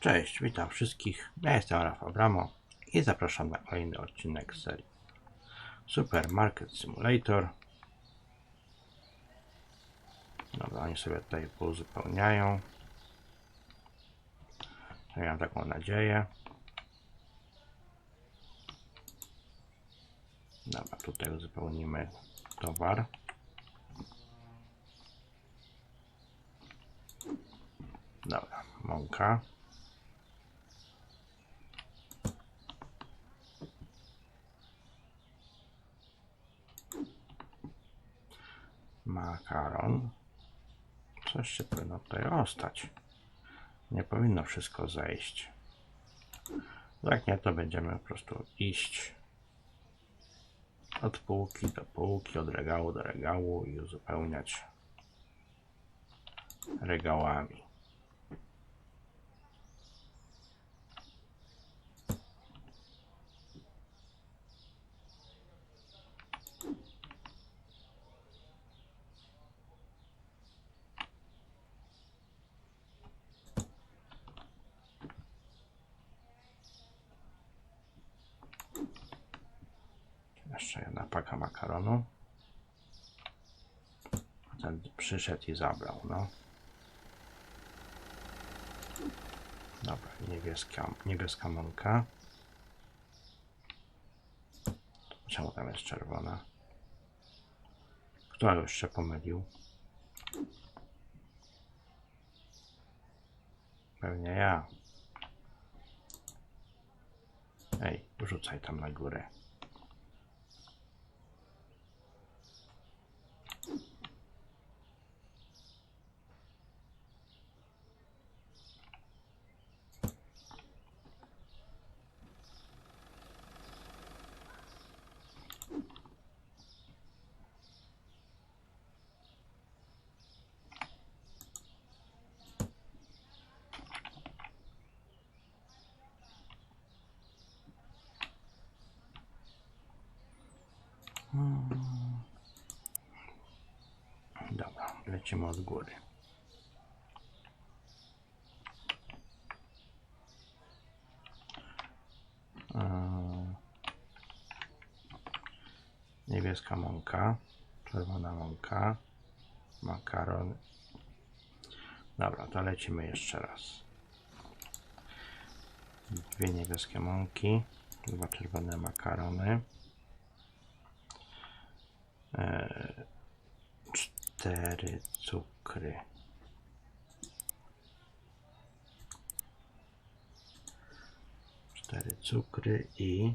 Cześć, witam wszystkich. Ja jestem Rafał Bramo i zapraszam na kolejny odcinek serii Supermarket Simulator. Dobra, oni sobie tutaj uzupełniają. Ja mam taką nadzieję. Dobra, tutaj uzupełnimy towar. Dobra, mąka. Makaron. Coś się powinno tutaj ostać. Nie powinno wszystko zejść. Jak nie, to będziemy po prostu iść od półki do półki, od regału do regału i uzupełniać regałami. Jeszcze jedna makaronu. Ten przyszedł i zabrał, no. Dobra, niebieska, niebieska mąka. Czemu tam jest czerwona? Kto się pomylił? Pewnie ja. Ej, rzucaj tam na górę. Dobra, lecimy od góry. Eee, Niebieska mąka, czerwona mąka, makaron. Dobra, to lecimy jeszcze raz. Dwie niebieskie mąki, dwa czerwone makarony. Eee, cztery cukry. Cztery cukry i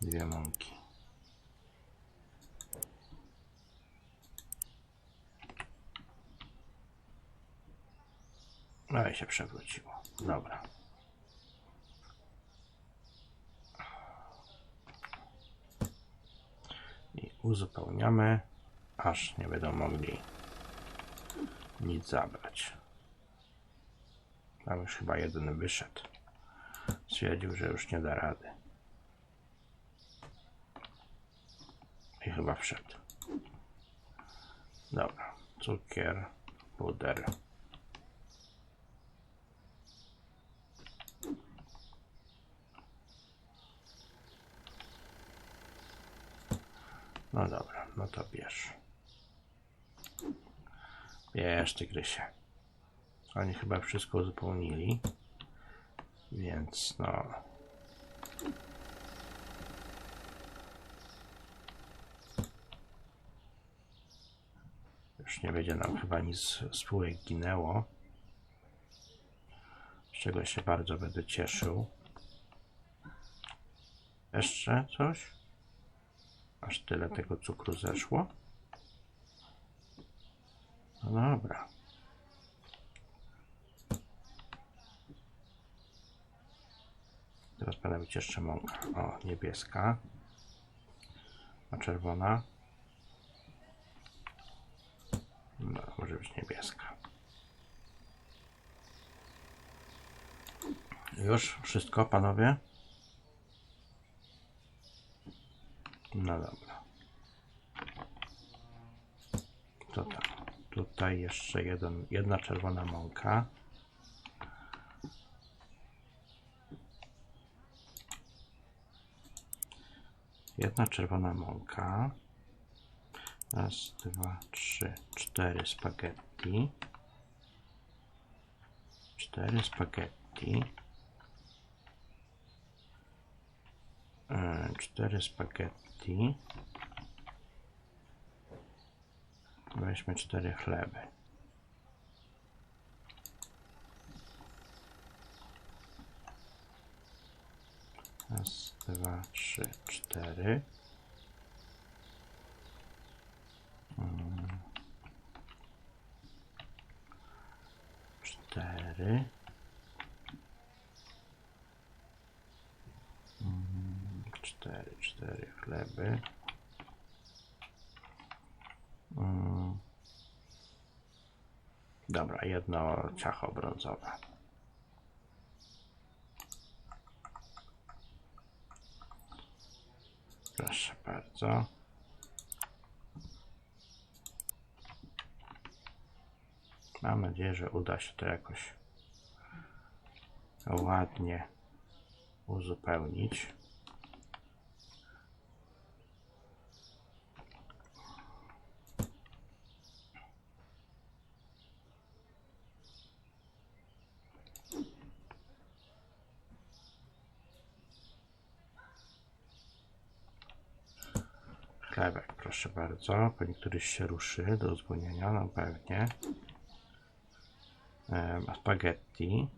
dwie mąki. No i się przewróciło. Dobra. I uzupełniamy, aż nie będą mogli nic zabrać. Tam już chyba jeden wyszedł. Stwierdził, że już nie da rady. I chyba wszedł. Dobra, cukier, puder. No dobra, no to bierz. Bierz, tygrysie. Oni chyba wszystko uzupełnili. Więc no... Już nie będzie nam chyba nic z spółek ginęło. Z czego się bardzo będę cieszył. Jeszcze coś? Aż tyle tego cukru zeszło? No dobra. Teraz powinna być jeszcze mąka. O, niebieska. A czerwona? No, może być niebieska. Już wszystko, panowie? No dobra. Co tam? Tutaj jeszcze jeden, jedna czerwona mąka. Jedna czerwona mąka. Raz, dwa, trzy, cztery spaghetti. Cztery spaghetti. E, Cztery spaghetti. Weźmy cztery chleby. Raz, dwa, trzy, cztery. Mm. Cztery. Mm, Cztery, cztery chleby. Mm. Dobra, jedno ciacho brązowe. Proszę bardzo. Mam nadzieję, że uda się to jakoś ładnie uzupełnić. Chlebek, proszę bardzo. Pewnie któryś się ruszy do uzupełnienia, no pewnie. A spaghetti.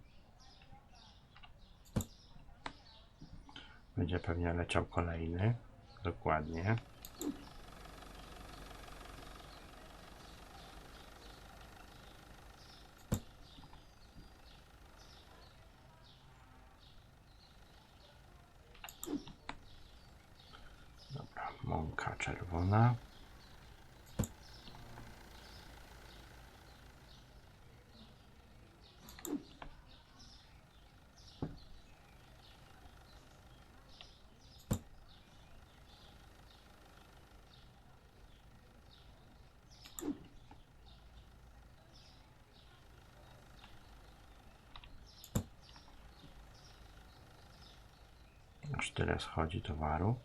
Będzie pewnie leciał kolejny. Dokładnie. Dobra, mąka czerwona. Aż tyle schodzi towaru.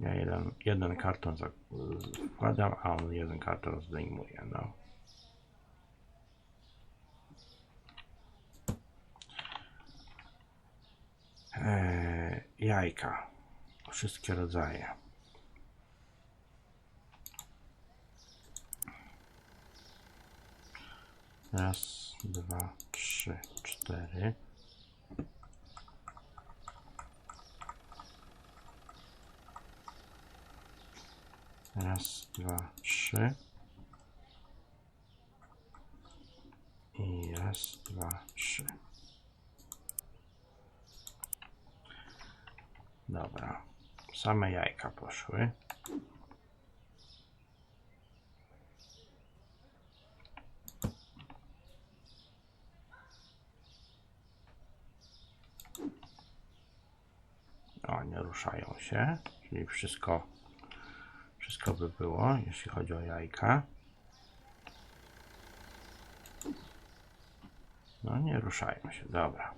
Ja jeden, karton wkładam, a on jeden karton zdejmuje. No. Eee, jajka. Wszystkie rodzaje. Raz, dwa, trzy, cztery. Raz, dwa, trzy. I raz, dwa, trzy. Dobra. Same jajka poszły. O, nie ruszają się, czyli wszystko, wszystko by było, jeśli chodzi o jajka. No, nie ruszają się, dobra.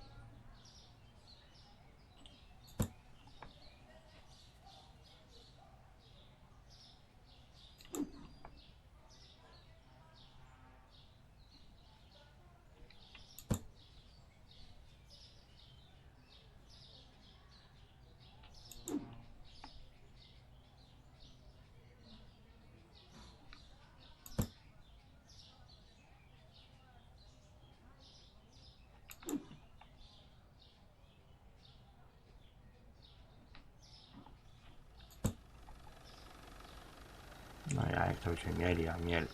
Jajek to byśmy mieli, a mieli.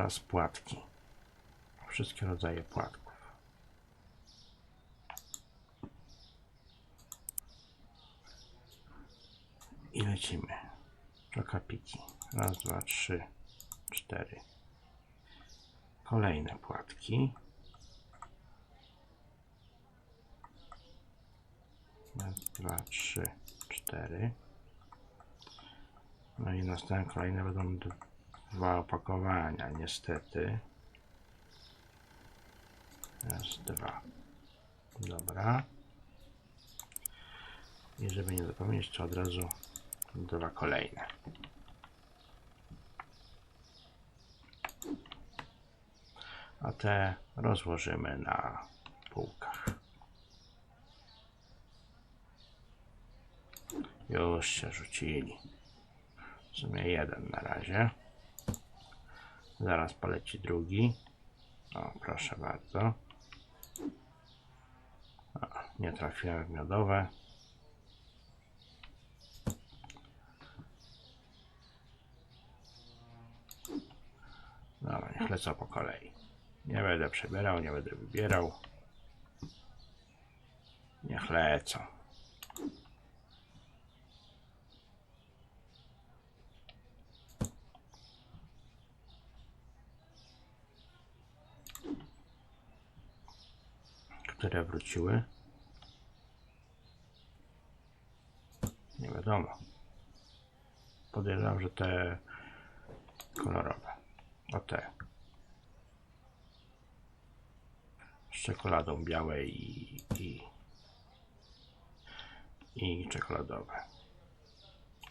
Teraz płatki. Wszystkie rodzaje płatków. I lecimy. Czokapiki. Raz, dwa, trzy, cztery. Kolejne płatki. Raz, dwa, trzy, cztery. No i następne kolejne będą dwa opakowania, niestety. Raz, dwa. Dobra. I żeby nie zapomnieć, to od razu dwa kolejne. A te rozłożymy na półkach. Już się rzucili. W sumie jeden na razie. Zaraz poleci drugi. O, proszę bardzo. O, nie trafiłem w miodowe. Dobra, niech lecą po kolei. Nie będę przebierał, nie będę wybierał. Niech lecą. Które wróciły? Nie wiadomo. Podejrzewam, że te kolorowe. O te. Z czekoladą białe i, i, i czekoladowe.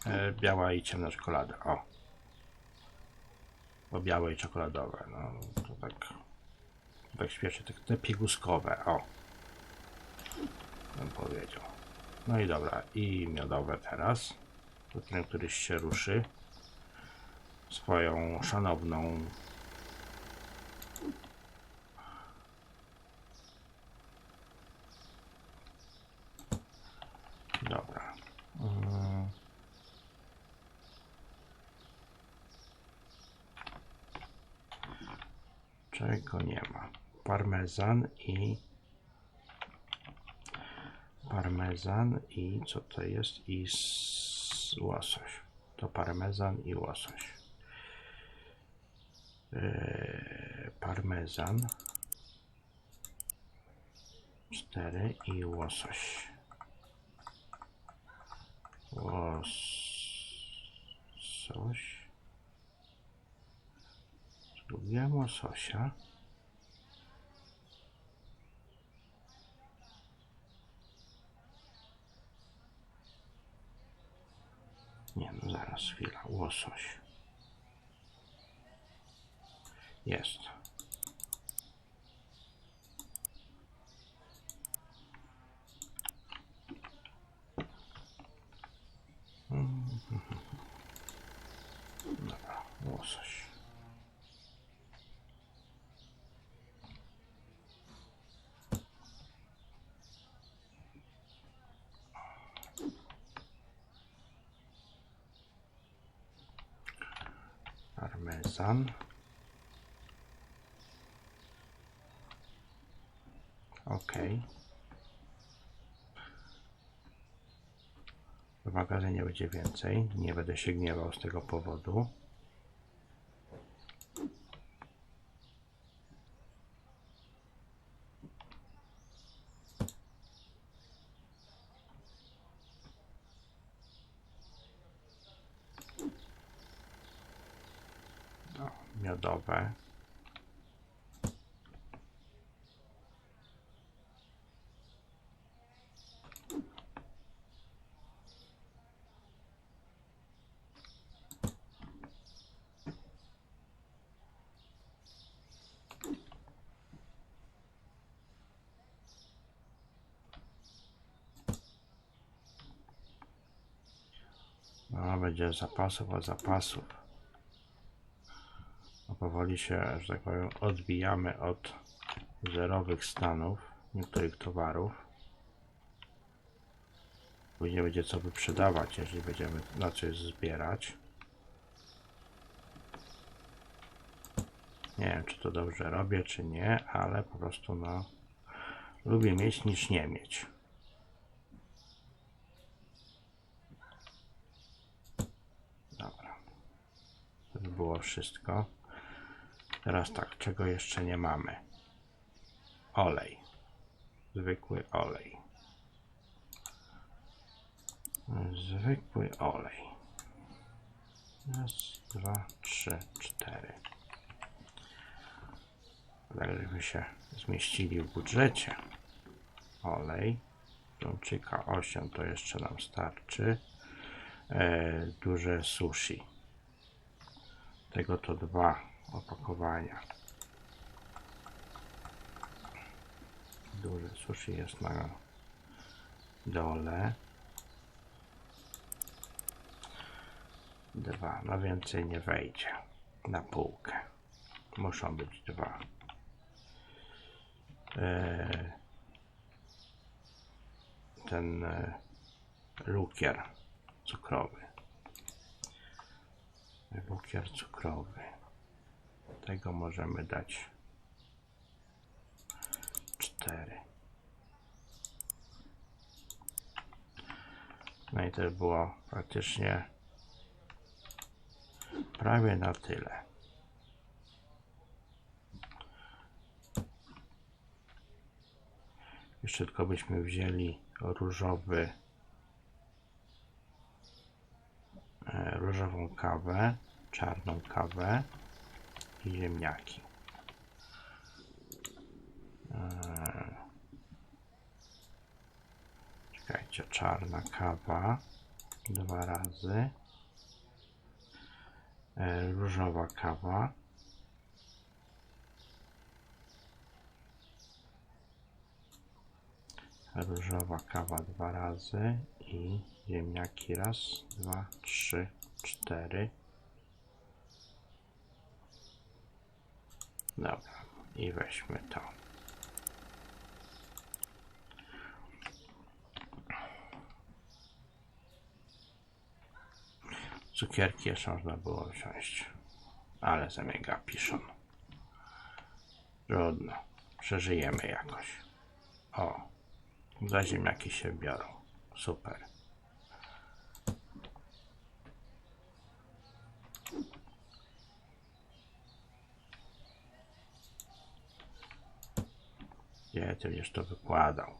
E, biała i ciemna czekolada. O. Bo białe i czekoladowe. No to tak. Tak śmiesznie. Te, te pieguskowe. O. Bym powiedział. No i dobra. I miodowe teraz. To ten, któryś się ruszy swoją szanowną dobra czego nie ma parmezan i parmezan i co to jest? I łosoś. To parmezan i łosoś. Eee, parmezan. 4 i łosoś. Łosoś. Zrobiłem łososia nie no zaraz chwila łosoś jest. Mhm. Dobra, łosoś. Ok. W magazynie będzie więcej. Nie będę się gniewał z tego powodu. No, miodowe. No, będzie zapasów od zapasów. No, powoli się, że tak powiem, odbijamy od zerowych stanów niektórych towarów. Później będzie co wyprzedawać, jeżeli będziemy na coś zbierać. Nie wiem, czy to dobrze robię, czy nie, ale po prostu no lubię mieć niż nie mieć. Dobra. To by było wszystko. Teraz tak, czego jeszcze nie mamy? Olej. Zwykły olej. Zwykły olej. Raz, dwa, trzy, cztery. Tak, żeby się zmieścili w budżecie. Olej. Lączyka 8 to jeszcze nam starczy. E, duże sushi. Tego to dwa opakowania. Duże sushi jest na dole. Dwa, no więcej nie wejdzie na półkę. Muszą być dwa. E, ten e, lukier cukrowy. Lukier cukrowy. Tego możemy dać cztery. No i to by było praktycznie prawie na tyle. Jeszcze tylko byśmy wzięli różowy e, różową kawę, czarną kawę i ziemniaki. E, Czekajcie, czarna kawa dwa razy. E, Różowa kawa. Różowa kawa dwa razy i ziemniaki raz, dwa, trzy, cztery. Dobra, i weźmy to. Cukierki jeszcze można było wziąć, ale za mega piszą. Trudno, przeżyjemy jakoś. O, za ziemniaki się biorą. Super. Gdzie ty to wykładał?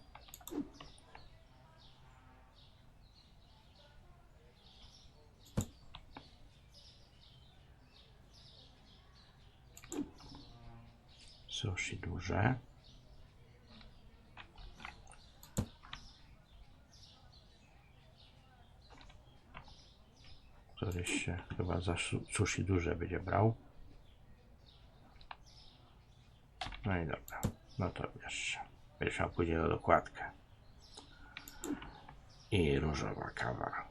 Sushi duże. Któryś się chyba za su- sushi duże będzie brał. No i dobra. No to wiesz. Będziesz miał później na dokładkę. I różowa kawa.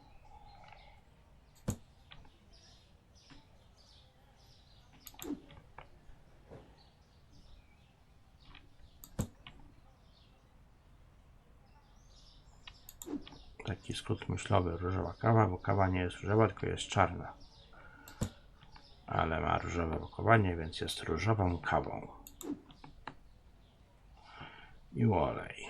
Taki skrót myślowy, różowa kawa, bo kawa nie jest różowa, tylko jest czarna. Ale ma różowe opakowanie, więc jest różową kawą. I olej.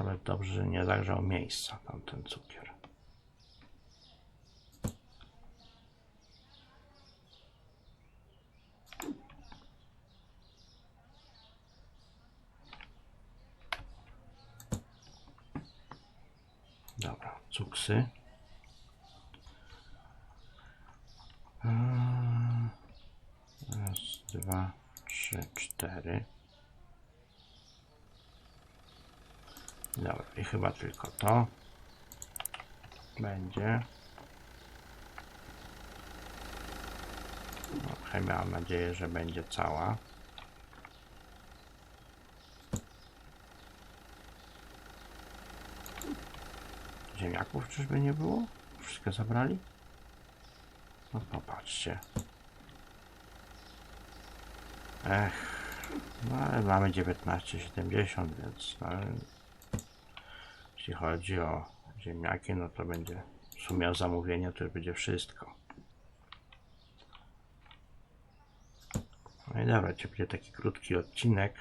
Nawet dobrze, że nie zagrzał miejsca tamten cukier. Dobra, cuksy. Mm, Raz, dwa, trzy, cztery. Dobra, i chyba tylko to będzie. No, mam nadzieję, że będzie cała. Ziemniaków czyżby nie było? Wszystko zabrali? No popatrzcie. Ech, no ale mamy 19,70, więc no, jeśli chodzi o ziemniaki, no to będzie w sumie o zamówienie to już będzie wszystko. No i dobra, dzisiaj będzie taki krótki odcinek.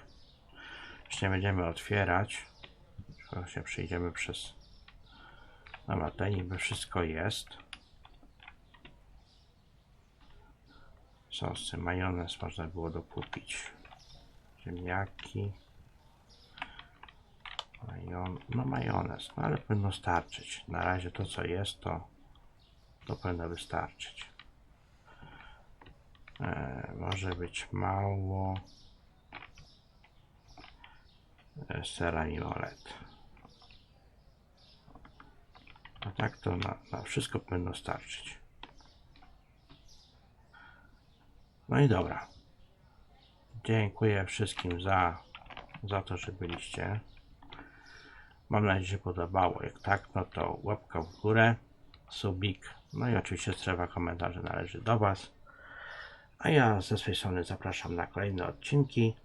Już nie będziemy otwierać. Właśnie przejdziemy przez Dobra, tutaj niby wszystko jest. Sosy, majonez można było dokupić. Ziemniaki. Majon, no majonez, no ale powinno starczyć. Na razie to co jest, to, to powinno wystarczyć. E, może być mało e, sera i olet. A tak to na, na wszystko powinno starczyć. No i dobra. Dziękuję wszystkim za, za to, że byliście. Mam nadzieję, że podobało. Jak tak, no to łapka w górę, subik, no i oczywiście strefa komentarzy należy do Was. A ja ze swojej strony zapraszam na kolejne odcinki,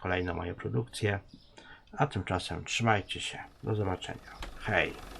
kolejne moje produkcje. A tymczasem trzymajcie się. Do zobaczenia. Hej!